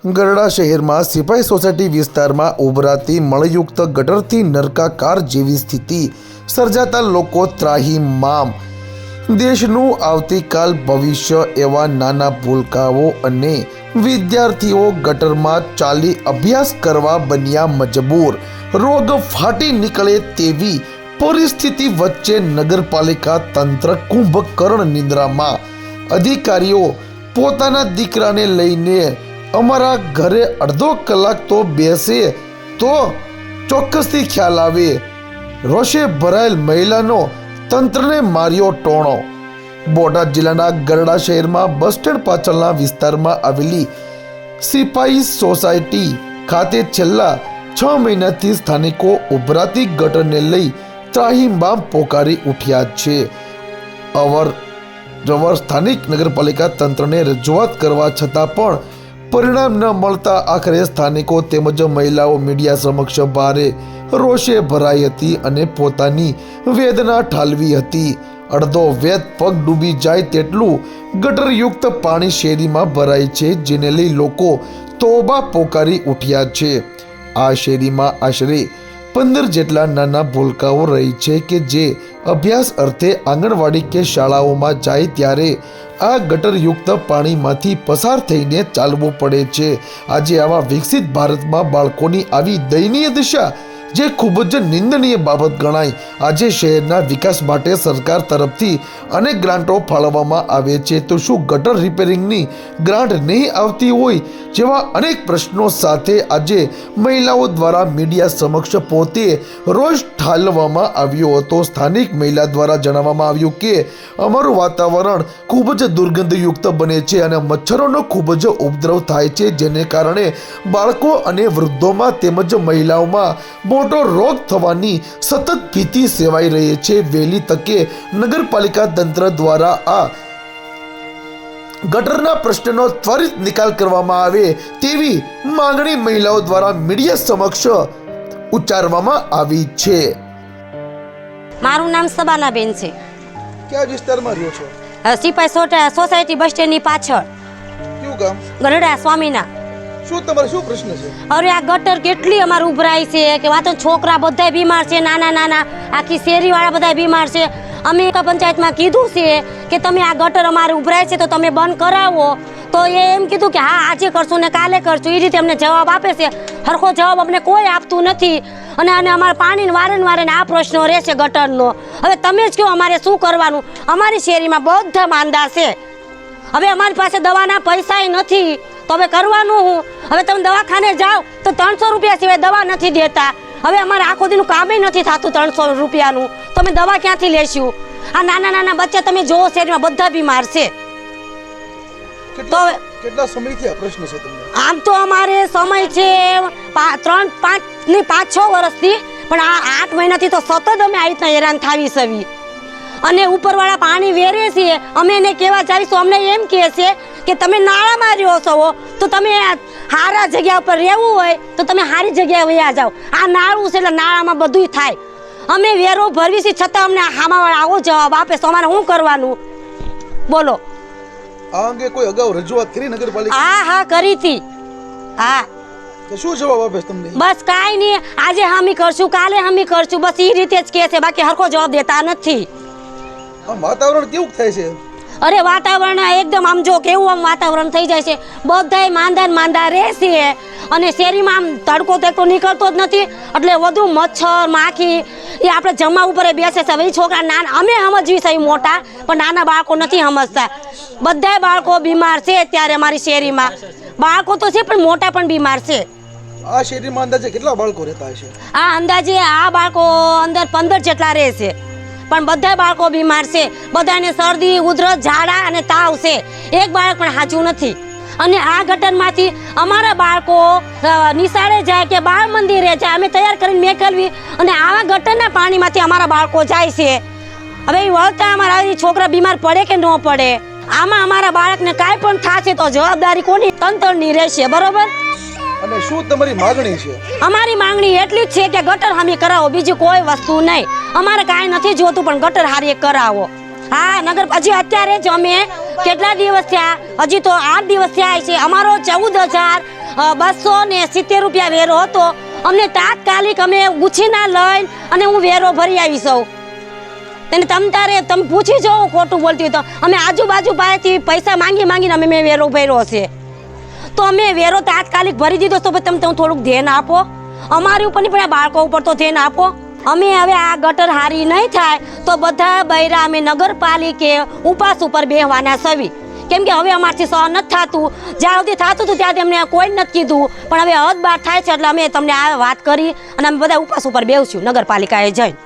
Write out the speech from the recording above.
ગરડા શહેરમાં સિપાઈ સોસાયટી વિસ્તારમાં ઉભરાતી મળયુક્ત ગટરથી નરકાકાર જેવી સ્થિતિ સર્જાતા લોકો ત્રાહીમામ દેશનું આવતીકાલ ભવિષ્ય એવા નાના ભૂલકાઓ અને વિદ્યાર્થીઓ ગટરમાં ચાલી અભ્યાસ કરવા બન્યા મજબૂર. રોગ ફાટી નીકળે તેવી પરિસ્થિતિ વચ્ચે નગરપાલિકા તંત્ર કુંભકર્ણ નિંદ્રામાં. અધિકારીઓ પોતાના દીકરાને લઈને અમારા ઘરે અડધો કલાક તો બેસે તો ચોક્કસથી ખ્યાલ આવે. રોષે ભરાયેલ મહિલાનો તંત્રને માર્યો ટોણો. બોટાદ જિલ્લાના ગરડા શહેરમાં બસ સ્ટેન્ડ પાછળના વિસ્તારમાં આવેલી સિપાઈ સોસાયટી ખાતે છેલ્લા છ મહિનાથી સ્થાનિકો ઉભરાતી ગટરને લઈ ત્રાહીમામ પોકારી ઉઠ્યા છે. અવર જવર સ્થાનિક નગરપાલિકા તંત્રને રજૂઆત કરવા છતાં પણ પરિણામ ન મળતા આખરે સ્થાનિકો તેમજ મહિલાઓ મીડિયા સમક્ષ ભારે રોષે ભરાઈ હતી અને પોતાની વેદના ઠાલવી હતી. અડધો વેદ પગ ડૂબી જાય તેટલું ગટરયુક્ત પાણી શેરીમાં ભરાય છે, જેને લઈ લોકો તોબા પોકારી ઉઠ્યા છે. આ શેરીમાં આશરે પંદર જેટલા નાના ભૂલકાઓ રહી છે કે જે અભ્યાસ અર્થે આંગણવાડી કે શાળાઓમાં જાય ત્યારે આ ગટરયુક્ત પાણીમાંથી પસાર થઈને ચાલવું પડે છે. આજે આવા વિકસિત ભારતમાં બાળકોની આવી દયનીય દિશા જે ખૂબ જ નિંદનીય બાબત ગણાય. આજે શહેરના વિકાસ માટે સરકાર તરફથી અનેક ગ્રાન્ટો ફાળવવામાં આવે છે. તો શું ગટર રિપેરિંગની ગ્રાન્ટ નહીં આવતી હોય? જેવા અનેક પ્રશ્નો સાથે આજે મહિલાઓ દ્વારા મીડિયા સમક્ષ પોતે રોષ ઠાલવામાં આવ્યો હતો. સ્થાનિક મહિલા દ્વારા જણાવવામાં આવ્યું કે, અમારું વાતાવરણ ખૂબ જ દુર્ગંધયુક્ત બને છે અને મચ્છરોનો ખૂબ જ ઉપદ્રવ થાય છે. જેને કારણે બાળકો અને વૃદ્ધોમાં તેમજ મહિલાઓમાં મોટો રોગ થવાની સતત ભીતિ સેવાઈ રહી છે. વહેલી તકે નગરપાલિકા તંત્ર દ્વારા આ ગટરના પ્રશ્નનો ત્વરિત નિકાલ કરવામાં આવે તેવી માંગણી મહિલાઓ દ્વારા મીડિયા સમક્ષ ઉચ્ચારવામાં આવી છે. મારું નામ સબાનાબેન છે. કયા વિસ્તારમાં રહ્યો છો? સિપાઈ સોટા સોસાયટી બસ સ્ટેન્ડની પાછળ. કયું ગામ? ગરડા સ્વામીના. અરે આ ગટર કેટલી અમારે ઉભરાય છે કે વાતો છોકરા બધા બીમાર છે, નાના નાના, આખી શેરીવાળા બધા બીમાર છે. અમે પંચાયતમાં કીધું છે કે તમે આ ગટર અમારે ઉભરાય છે તો તમે બંધ કરાવો. તો એ એમ કીધું કે હા, આજે કરશું ને કાલે કરશું. એ રીતે અમને જવાબ આપે છે. હરખો જવાબ અમને કોઈ આપતું નથી. અને અને અમારે પાણીને વારે ને વારે ને આ પ્રશ્નો રહેશે ગટરનો. હવે તમે જ કહો અમારે શું કરવાનું? અમારી શેરીમાં બધા માંદા છે. હવે અમારી પાસે દવાના પૈસાય નથી. તો હવે કરવાનું હું? હવે તમે દવાખાને જાઓ તો ત્રણસો રૂપિયા સિવાય દવા નથી દેતા. હવે અમારે આખો દીનું કામે નથી થતું ત્રણસો રૂપિયાનું. તમે દવા ક્યાંથી લેશું? આ નાના નાના બચ્ચા તમે જોવો શેરીમાં બધા બીમાર છે. તો કેટલા સમયથી આ પ્રશ્ન છે તમને? આમ તો અમારે સમય છે ત્રણ પાંચ ને પાંચ છ વર્ષથી. પણ આ આઠ મહિનાથી તો સતત અમે આવી રીતના હેરાન થાવી સવી. અને ઉપરવાળા પાણી વેરે છે. અમે એને કહેવા જાવીશું. અમને એમ કહે છે કે તમે નાળામાં રહ્યો છો તો તમે સારા જગ્યા ઉપર રહેવું હોય તો તમે સારી જગ્યાએ વયા જાઓ. આ નાળું છે એટલે નાળામાં બધુંય થાય. અમે વેરો ભરવી છીએ છતાં અમને હામાવાળા આવો જવાબ આપે તો અમારે શું કરવાનું? બોલો. આ અંગે કોઈ અગાઉ રજૂઆત કરી નગરપાલિકા હા હા કરી હતી. હા. શું જવાબ આપે તમને? બસ કાંઈ નહીં આજે હામી કરશું કાલે હામી કરશું બસ એ રીતે જ કહે છે બાકી હરખો જવાબ દેતા નથી. વાતાવરણ કેવું થાય છે? અરે વાતાવરણ એકદમ આમ જો કેવું આમ વાતાવરણ થઈ જાય છે. બધાય માંદા ને માંદા રહેશે અને શેરીમાં આમ તડકો તડકો નીકળતો જ નથી. એટલે વધુ મચ્છર માખી એ આપણે જમવા ઉપર બેસે છે. હવે છોકરા નાના અમે સમજવી છે મોટા પણ નાના બાળકો નથી સમજતા. બધાય બાળકો બીમાર છે અત્યારે અમારી શેરીમાં. બાળકો તો છે પણ મોટા પણ બીમાર છે. આ શેરીમાં અંદાજે કેટલા બાળકો રહેતા હશે? આ અંદાજે આ બાળકો અંદર પંદર જેટલા રહે છે. પણ બધા બાળકો બીમાર છે. બધાને શરદી, ઉધરસ, ઝાડા અને તાવ છે. એક બાળક પણ સાચું નથી. અને આ ઘટનમાંથી અમારા બાળકો નિશાળે જાય કે બાળ મંદિરે જાય, અમે તૈયાર કરીને મેકલવી અને આવા ગટરના પાણીમાંથી અમારા બાળકો જાય છે. હવે એ વળતા અમારા છોકરા બીમાર પડે કે ન પડે? આમાં અમારા બાળકને કાંઈ પણ થશે તો જવાબદારી કોની? તંત્રની રહેશે, બરોબર? અને શું તમારી માંગણી છે? અમારી માંગણી એટલી જ છે કે ગટર હામી કરાવો, બીજી કોઈ વસ્તુ નહીં. અમારે કાંઈ નથી જોતું, પણ ગટર હારી કરાવો. હા, નગર હજી અત્યારે જ અમે કેટલા દિવસ થયા? હજી તો આઠ દિવસ થયા છે. અમારો ચૌદ હજાર બસો ને સિત્તેર રૂપિયા વેરો હતો. અમને તાત્કાલિક અમે ઉછીના લઈને અને હું વેરો ભરી આવી સૌ. તેને તમ તારે તમે પૂછી જો ખોટું બોલતી હોય તો. અમે આજુબાજુ પાસેથી પૈસા માંગી માંગીને અમે મેં વેરો ભર્યો છે. તો અમે વેરો તાત્કાલિક ભરી દીધો તો તમે તમે થોડુંક ધ્યાન આપો. અમારી ઉપર પણ બાળકો ઉપર તો ધ્યાન આપો. અમે હવે આ ગટર હારી નહીં થાય તો બધા બૈરા અમે નગરપાલિકે ઉપાસ ઉપર બેહવાના સવી. કેમ કે હવે અમારથી સહન નથી થતું. જ્યાં સુધી થતું હતું ત્યાં અમને કોઈ નથી કીધું. પણ હવે હદ બાર થાય છે એટલે અમે તમને આ વાત કરી અને અમે બધા ઉપાસ ઉપર બેસશું નગરપાલિકાએ જઈને.